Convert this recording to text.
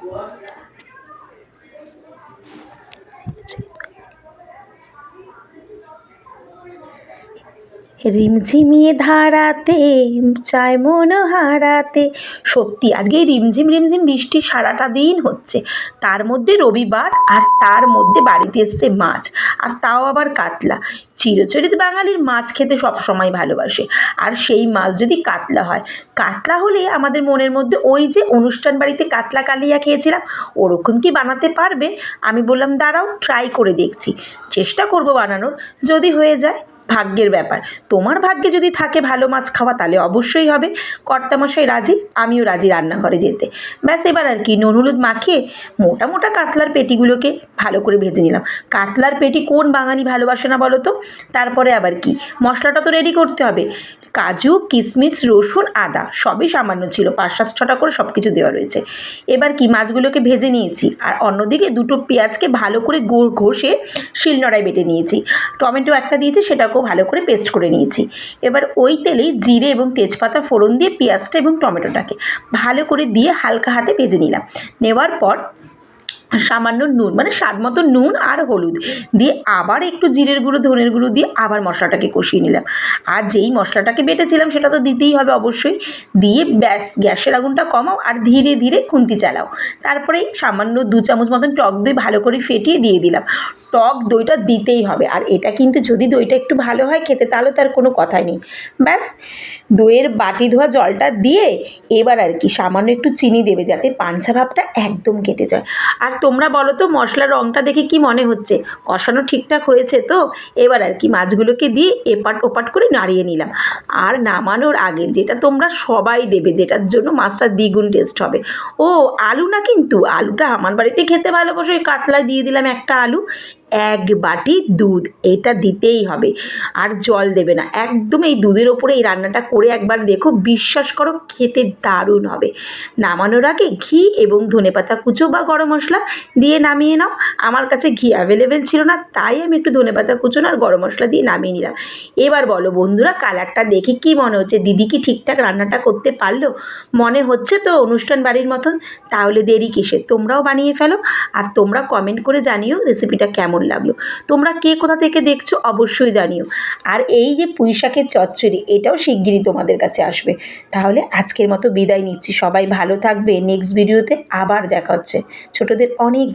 What. রিমঝিমিয়ে ধারাতে, চায় মন হারাতে। সত্যি, আজকে এই রিমঝিম রিমঝিম বৃষ্টি সারাটা দিন হচ্ছে। তার মধ্যে রবিবার আর তার মধ্যে বাড়িতে এসছে মাছ, আর তাও আবার কাতলা। চিরচরিত বাঙালির মাছ খেতে সবসময় ভালোবাসে। আর সেই মাছ যদি কাতলা হয়, কাতলা হলে আমাদের মনের মধ্যে ওই যে অনুষ্ঠান বাড়িতে কাতলা কালিয়া খেয়েছিলাম, ওরকম কি বানাতে পারবে? আমি বললাম, দাঁড়াও ট্রাই করে দেখছি। চেষ্টা করব বানানোর, যদি হয়ে যায়। ভাগ্যের ব্যাপার। তোমার ভাগ্যে যদি থাকে ভালো মাছ খাওয়া, তাহলে অবশ্যই হবে। কর্তামশাই রাজি, আমিও রাজি রান্নাঘরে যেতে। ব্যাস, এবার আর কি, নুন, হলুদ মাখিয়ে মোটা মোটা কাতলার পেটিগুলোকে ভালো করে ভেজে নিলাম। কাতলার পেটি কোন বাঙালি ভালোবাসে না বলো তো? তারপরে আবার কি, মশলাটা তো রেডি করতে হবে। কাজু কিশমিশ রসুন, আদা, সবই সামান্য ছিল, পাঁচ সাত ছটা করে সব কিছু দেওয়া রয়েছে। এবার কি, মাছগুলোকে ভেজে নিয়েছি। আর অন্যদিকে দুটো পেঁয়াজকে ভালো করে ঘষে শিলনোড়ায় বেটে নিয়েছি। টমেটো একটা দিয়েছি সেটাকেও ভালো করে পেস্ট করে নিয়েছি। এবার ওই তেলেই জিরে এবং তেজপাতা, ফোড়ন দিয়ে পেঁয়াজটা এবং টমেটোটাকে ভালো করে দিয়ে হালকা হাতে ভেজে নিলাম। নেওয়ার পর সামান্য নুন মানে স্বাদ মতো নুন আর হলুদ দিয়ে আবার একটু জিরের গুঁড়ো, ধনের গুঁড়ো দিয়ে আবার মশলাটাকে কষিয়ে নিলাম। আর যেই মশলাটাকে বেটেছিলাম সেটা তো দিতেই হবে অবশ্যই। দিয়ে ব্যাস, গ্যাসের আগুনটা কমাও আর ধীরে ধীরে খুন্তি চালাও। তারপরে সামান্য দু চামচ মতন টক দই ভালো করে ফেটিয়ে দিয়ে দিলাম। টক দইটা দিতেই হবে। আর এটা কিন্তু যদি দইটা একটু ভালো হয় খেতে, তাহলে তার কোনো কথাই নেই। ব্যাস, দইয়ের বাটি ধোয়া জলটা দিয়ে এবার আর কি সামান্য একটু চিনি দেবে যাতে পাঞ্চা ভাবটা একদম কেটে যায়। আর তোমরা বলো তো, মশলার রঙটা দেখে কি মনে হচ্ছে? কষানো ঠিকঠাক হয়েছে তো? এবার আর কি মাছগুলোকে দিয়ে এপাট ওপাট করে নাড়িয়ে নিলাম। আর নামানোর আগে যেটা তোমরা সবাই দেবে, যেটার জন্য মাছটা দ্বিগুণ টেস্ট হবে। ও, আলু না কিন্তু? আলুটা আমার বাড়িতে খেতে ভালোবাসো। ওই কাতলায় দিয়ে দিলাম একটা আলু। এক বাটি দুধ, এটা দিতেই হবে। আর জল দেবে না। একদম এই দুধের ওপরে এই রান্নাটা করে একবার দেখো, বিশ্বাস করো খেতে দারুণ হবে। নামানোর আগে ঘি এবং ধনেপাতা কুচো বা গরম মশলা দিয়ে নামিয়ে নাও। আমার কাছে ঘি অ্যাভেলেবেল ছিল না, তাই আমি একটু ধনেপাতা কুচো আর গরম মশলা দিয়ে নামিয়ে নিলাম। এবার বলো বন্ধুরা, কালারটা দেখে কি মনে হচ্ছে? দিদি কি ঠিকঠাক রান্নাটা করতে পারল? মনে হচ্ছে তো অনুষ্ঠান বাড়ির মতন? তাহলে দেরি কিসের? তোমরাও বানিয়ে ফেলো। আর তোমরা কমেন্ট করে জানিও রেসিপিটা কেমন লাগল? তোমরা কে কোথা থেকে দেখছ অবশ্যই জানিও। আর এই যে পুঁইশাকের চচ্চড়ি, এটাও শিগগিরই তোমাদের কাছে আসবে। তাহলে আজকের মতো বিদায় নিচ্ছি। সবাই ভালো থাকবে। নেক্সট ভিডিওতে আবার দেখা হচ্ছে। ছোটদের অনেক